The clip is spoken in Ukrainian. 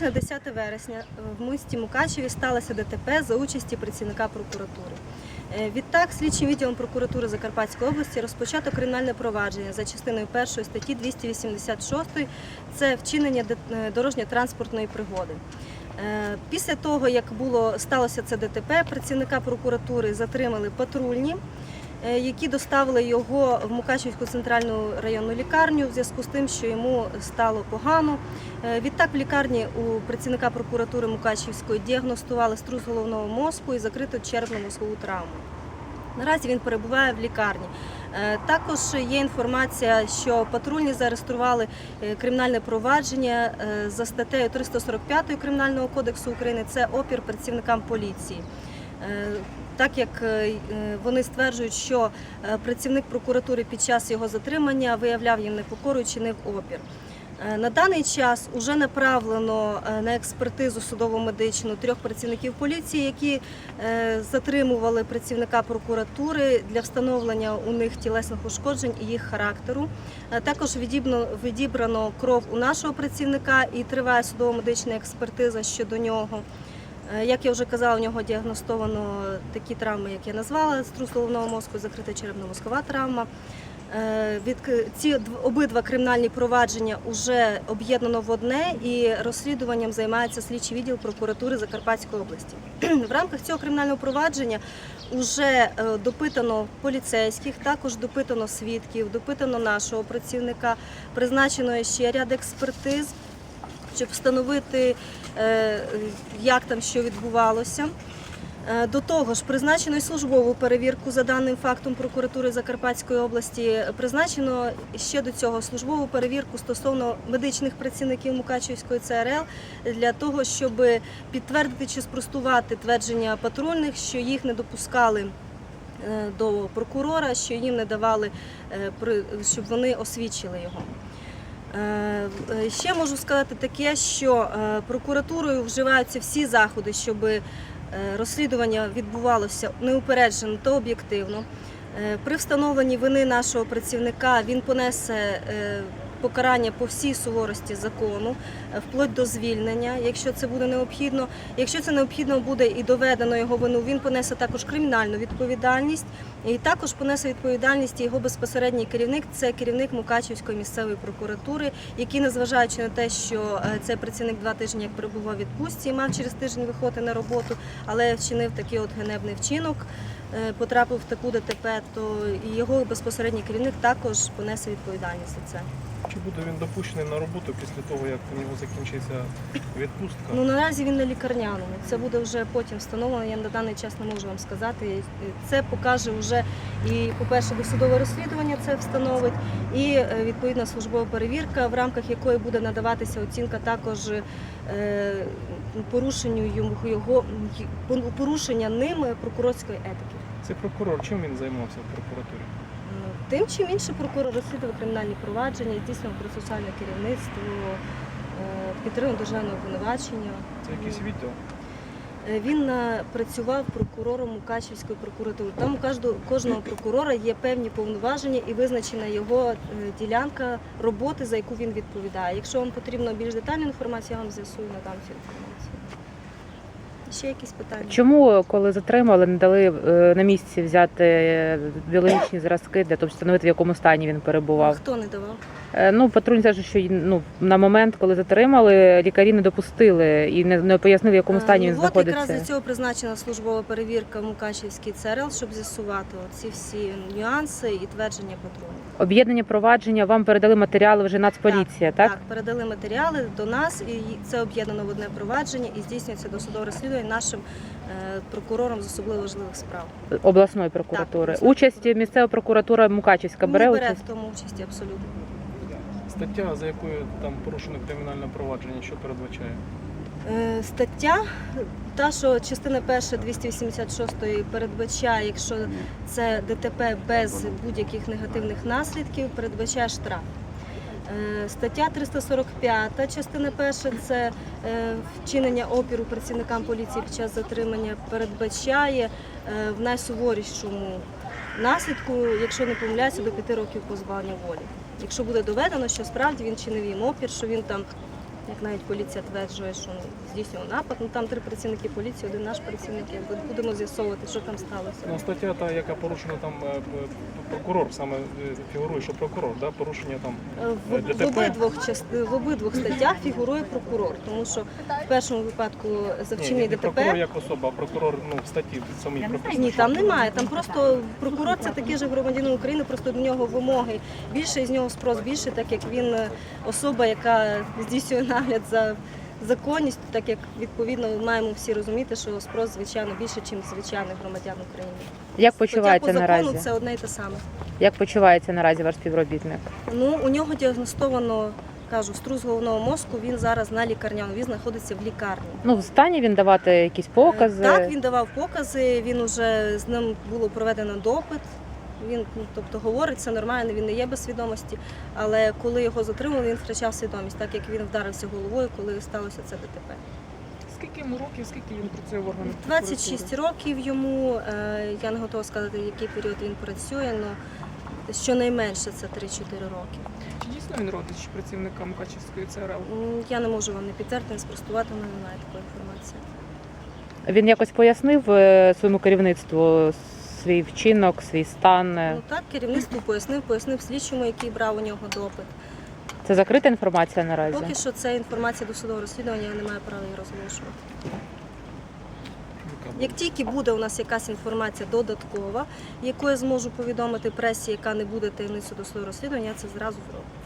ніч на 10 вересня в місті Мукачеві сталося ДТП за участі працівника прокуратури. Е, Відтак, слідчим відділом прокуратури Закарпатської області розпочато кримінальне провадження за частиною 1 статті 286 це вчинення е, дорожньо-транспортної пригоди. Е, Після того, як було сталося це ДТП, працівника прокуратури затримали патрульні, які доставили його в Мукачівську центральну районну лікарню в зв'язку з тим, що йому стало погано. Е, Відтак в лікарні у працівника прокуратури Мукачівської діагностували струс головного мозку і закриту черепно-мозкову травму. Наразі він перебуває в лікарні. Е, Також є інформація, що патрульні зареєстрували е, кримінальне провадження е, за статтею 345 Кримінального кодексу України. Це опір працівникам поліції. Так як е, е, вони стверджують, що е, працівник прокуратури під час його затримання виявляв їм непокору чинив опір. На даний час вже направлено на експертизу судово-медичну трьох працівників поліції, які затримували працівника прокуратури для встановлення у них тілесних ушкоджень і їх характеру. Також відібрано кров у нашого працівника і триває судово-медична експертиза щодо нього. Е, Як я вже казала, у нього діагностовано такі травми, як я назвала, струс головного мозку, закрита черепно-мозкова травма. Е, Від ці дв- обидва кримінальні провадження вже об'єднано в одне і розслідуванням займається слідчий відділ прокуратури Закарпатської області. В рамках цього кримінального провадження вже допитано поліцейських, також допитано свідків, допитано нашого працівника, призначено ще ряд експертиз, щоб встановити, е, як там що відбувалося. Е, До того ж, призначено й службову перевірку за даним фактом прокуратури Закарпатської області. Призначено ще до цього службову перевірку стосовно медичних працівників Мукачівської ЦРЛ для того, щоб підтвердити чи спростувати твердження патрульних, що їх не допускали е, до прокурора, що їм не давали, щоб вони освідчили його. Е, е, Ще можу сказати таке, що е, прокуратурою вживаються всі заходи, щоб розслідування відбувалося неупереджено та об'єктивно. При встановленні вини нашого працівника він понесе покарання по всій суворості закону, е, вплоть до звільнення, якщо це буде необхідно. Якщо це необхідно буде і доведено його вину, він понесе також кримінальну відповідальність. І також понесе відповідальність його безпосередній керівник, це керівник Мукачівської місцевої прокуратури, який, незважаючи на те, що е, цей працівник два тижні як перебував відпустці і мав через тиждень виходити на роботу, але вчинив такий от ганебний вчинок, потрапив в таку ДТП, то і його безпосередній керівник також понесе відповідальність за це. Чи буде він допущений на роботу після того, як у нього закінчиться відпустка? Ну наразі він на лікарняному. Це буде вже потім встановлено. Я на даний час не можу вам сказати. Це покаже вже і, по-перше, досудове розслідування це встановить, і е, відповідна службова перевірка, в рамках якої буде надаватися оцінка також е, порушенню йому його порушення ним прокурорської етики. Цей прокурор, чим він займався в прокуратурі? Ну, Тим чим інше прокурор розслідував кримінальні провадження, здійснював процесуальне керівництво, е, підтримав державне обвинувачення. Це якийсь відділ? Е, Він е, працював прокурором Мукачівської прокуратури. Там у кожного, прокурора є певні повноваження і визначена його ділянка роботи, за яку він відповідає. Якщо вам потрібна більш детальна інформація, я вам з'ясую надам цю інформацію. Ще якісь питання? Чому, коли затримали, не дали е, на місці взяти е, біологічні зразки для того, щоб встановити, в якому стані він перебував? Хто не давав? Е, Ну, патрульні кажуть, що ну, на момент, коли затримали, лікарі не допустили і не, не пояснили, в якому Е, стані ну, він от якраз знаходиться. для цього призначена службова перевірка в Мукачівській ЦРЛ, щоб з'ясувати ці всі нюанси і твердження патрульних. Об'єднання провадження вам передали матеріали вже Нацполіція, так? Так, передали матеріали до нас, і це об'єднано в одне провадження і здійснюється досудове розслідування нашим е, прокурором з особливо важливих справ. Обласної прокуратури. обласної Участь місцева прокуратура Мукачівська бере Не бере участь? в тому участі абсолютно. Стаття, за якою там порушено кримінальне провадження, що передбачає? Е, Стаття, та, що частина перша 286 передбачає, якщо це ДТП без будь-яких негативних наслідків, передбачає штраф. Е, Стаття 345, частина перша, це е, вчинення опіру працівникам поліції під час затримання, передбачає е, в найсуворішому наслідку, якщо не помиляюся, до п'яти років позбавлення волі. Якщо буде доведено, що справді він чинив їм опір, що він там Як навіть поліція тверджує, що здійснював напад, ну там три працівники поліції, один наш працівник. Будемо з'ясовувати, що там сталося. Ну, стаття та, яка порушена там е, прокурор, саме е, фігурує, що прокурор, да? порушення там. Е, В, в, обидвох част- в обидвох статтях фігурує прокурор, тому що в першому випадку за вчинення не прокурор як особа, а прокурор ну, в статті в самій прописано. Ні, там немає. Там просто прокурор це такий же громадянин України, просто до нього вимоги більше, з нього спрос більше, так як він особа, яка здійснює нагляд за законністю, так як відповідно маємо всі розуміти, що спрос звичайно більше, ніж звичайних громадян України. Як Хоча почувається по закону наразі? це одне й те саме. Як почувається наразі ваш співробітник? Ну у нього діагностовано. Кажу, струс головного мозку. Він зараз на лікарняному. Він знаходиться в лікарні. Ну, в стані він давати якісь покази. Так, він давав покази. Він уже з ним було проведено допит. Він ну, тобто говорить, все нормально, він не є без свідомості. Але коли його затримали, він втрачав свідомість, так як він вдарився головою, коли сталося це ДТП. Скільки йому років, скільки він працює в органах? 26 років йому. е, Я не готова сказати, який період він працює, але щонайменше це 3-4 роки. Чи дійсно він родич працівника Мукачівської ЦРЛ? Я не можу вам не підтвердити, не спростувати, у мене немає такої інформації. Він якось пояснив е, своєму керівництву свій вчинок, свій стан. Ну так, керівництво пояснив, пояснив слідчому, який брав у нього допит. Це закрита інформація наразі. Поки що це інформація до судового розслідування, я не маю права її розголошувати. Як тільки буде у нас якась інформація додаткова, яку я зможу повідомити пресі, яка не буде таємницею до судового розслідування, я це зразу зроблю.